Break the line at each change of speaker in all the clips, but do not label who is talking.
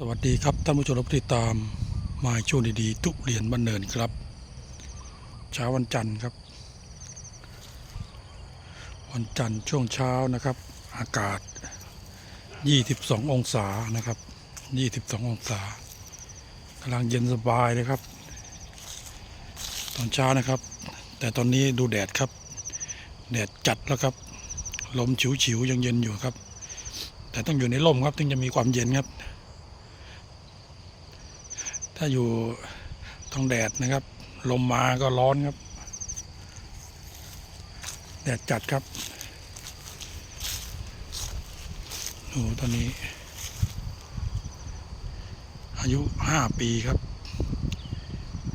สวัสดีครับท่านผู้ชมที่ติดตามมาช่วงดีๆทุเรียนบ้านเนินครับ เช้าวันจันทร์ครับ วันจันทร์ช่วงเช้านะครับ อากาศ 22 องศานะครับ 22 องศากำลังเย็นสบายเลยครับ ตอนเช้านะครับ แต่ตอนนี้ดูแดดครับ แดดจัดแล้วครับ ลมฉิวๆยังเย็นอยู่ครับ แต่ต้องอยู่ในร่มครับถึงจะมีความเย็นครับ ถ้าอยู่ตรงแดดนะครับ ลมมาก็ร้อนครับ แดดจัดครับโอ้ตอนนี้ อายุห้าปีครับ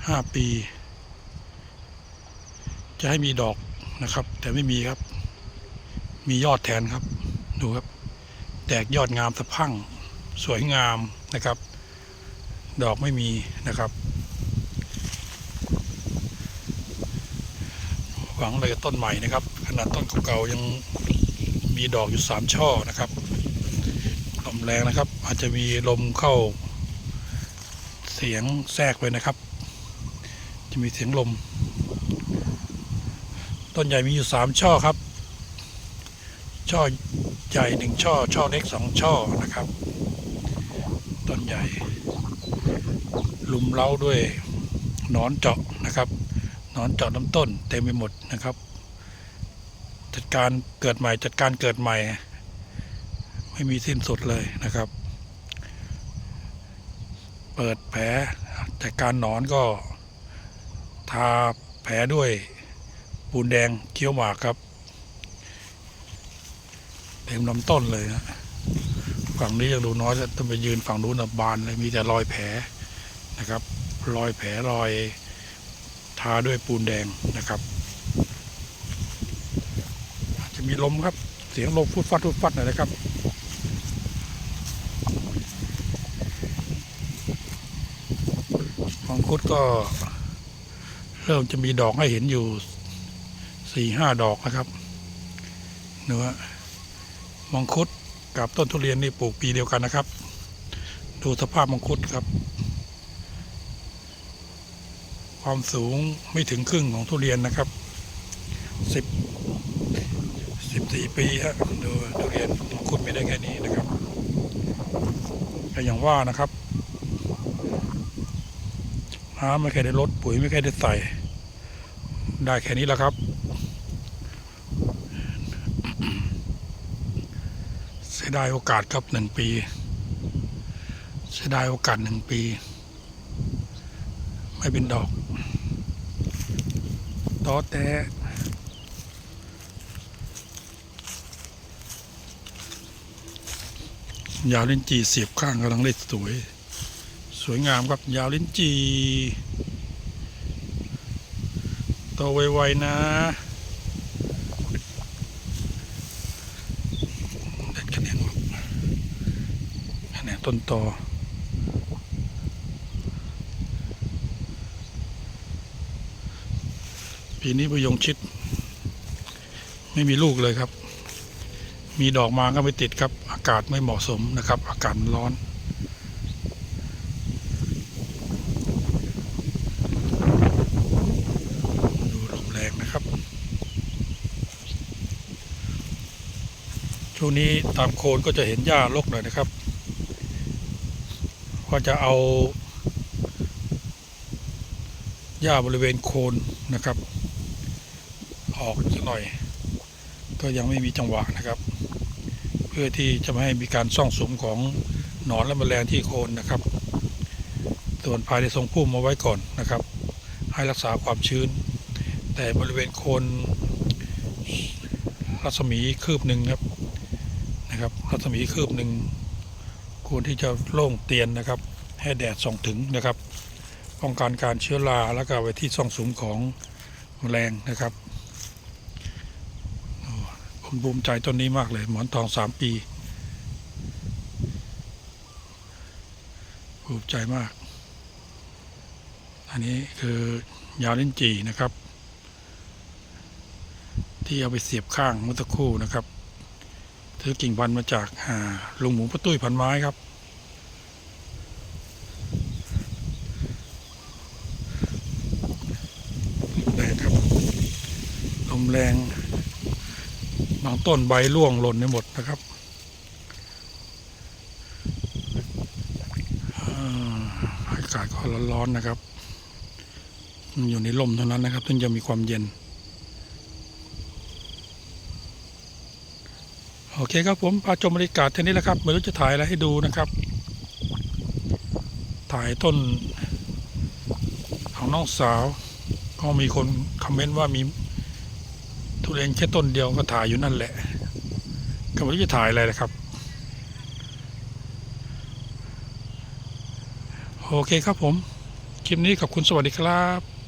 ห้าปี จะให้มีดอกนะครับ แต่ไม่มีครับ มียอดแทนครับ ดูครับ แตกยอดงามสะพั่ง สวยงามนะครับ ดอกไม่มีนะครับ หวังเลยต้นใหม่นะครับ ขนาดต้นเก่าๆยังมีดอกอยู่สามช่อนะครับลมแรงนะครับ อาจจะมีลมเข้า เสียงแทรกไปนะครับ จะมีเสียงลม ต้นใหญ่มีอยู่สามช่อครับ ช่อใหญ่หนึ่งช่อ ช่อเล็กสองช่อนะครับ ต้นใหญ่ ลุมเล้าด้วยหนอนเจาะนะครับหนอนเจาะน้ำต้นเต็มไปหมดนะครับ จัดการเกิดใหม่จัดการเกิดใหม่ ไม่มีสิ้นสุดเลยนะครับ เปิดแผลจัดการหนอนก็ทาแผลด้วยปูนแดงเคี้ยวหมากครับเต็มลำต้นเลยนะฝั่งนี้ยังดูน้อยต้องไปยืนฝั่งนู้นบานเลยมีแต่รอยแผล นะครับ รอยแผลรอยทาด้วยปูนแดงนะครับจจะมีลมครับ เสียงลมฟุดฟัดฟุดฟัดหน่อยนะครับมังคุดก็เริ่มจะมีดอกให้เห็นอยู่สี่ห้าดอกนะครับเนื้อมังคุดกับต้นทุเรียนนี่ปลูกปีเดียวกันนะครับ ดูสภาพมังคุดครับ ความสูงไม่ถึงครึ่งของทุเรียนนะครับสิบสิบสี่ปีฮะดูทุเรียนมังคุดไม่ได้แค่นี้นะครับก็อย่างว่านะครับน้ำไม่เคยได้ลดปุ๋ยไม่เคยได้ใส่ ได้แค่นี้แหละครับ เสียดายโอกาสครับหนึ่งปีเสียดายโอกาสหนึ่งปี ไม่เป็นดอก อแต่ยาวลิ้นจีเสียบข้างกำลังเล็ดสวย สวยงามครับยาวลิ้นจีโตไวๆนะเด็ดคะแนนคะแนนต้นตอ ปีนี้พยงชิด ไม่มีลูกเลยครับ มีดอกมาก็ไม่ติดครับ อากาศไม่เหมาะสมนะครับ อากาศมันร้อน ดูลมแรงนะครับ ช่วงนี้ตามโคนก็จะเห็นหญ้ารกหน่อยนะครับ ก็จะเอาหญ้าบริเวณโคนนะครับ ออกสักหน่อย ก็ยังไม่มีจังหวะนะครับ เพื่อที่จะไม่ให้มีการซ่องสุมของหนอนและแมลงที่โคนนะครับ ส่วนภายในทรงพุ่มมาไว้ก่อนนะครับ ให้รักษาความชื้น แต่บริเวณโคนรัศมีคืบหนึ่งครับนะครับ รัศมีคืบหนึ่งควรที่จะโล่งเตียนนะครับ ให้แดดส่องถึงนะครับป้องกันการเชื้อราแล้วก็ไว้ที่ซ่องสุมของแมลงนะครับ ผมภูมิใจต้นนี้มากเลย หมอนทองสามปี ภูมิใจมาก อันนี้คือยาวลิ้นจีนะครับ ที่เอาไปเสียบข้างมื่อสักคู่นะครับถือกิ่งพันมาจากาลุงหมูพระตุ้ยพันไม้ครับ แดดครับลมแรง บางต้นใบร่วงหล่นไปหมดนะครับอากาศก็ร้อนๆนะครับมันอยู่ในลมเท่านั้นนะครับถึงจะมีความเย็น โอเคครับผมพาชมบรรยากาศเท่านี้แหละครับไม่รู้จะถ่ายอะไรให้ดูนะครับ ถ่ายต้นของน้องสาว ก็มีคนคอมเมนต์ว่ามี เรียนแค่ต้นเดียวก็ถ่ายอยู่นั่นแหละ ก็ไม่รู้จะถ่ายอะไรนะครับ โอเคครับผม คลิปนี้ขอบคุณสวัสดีครับ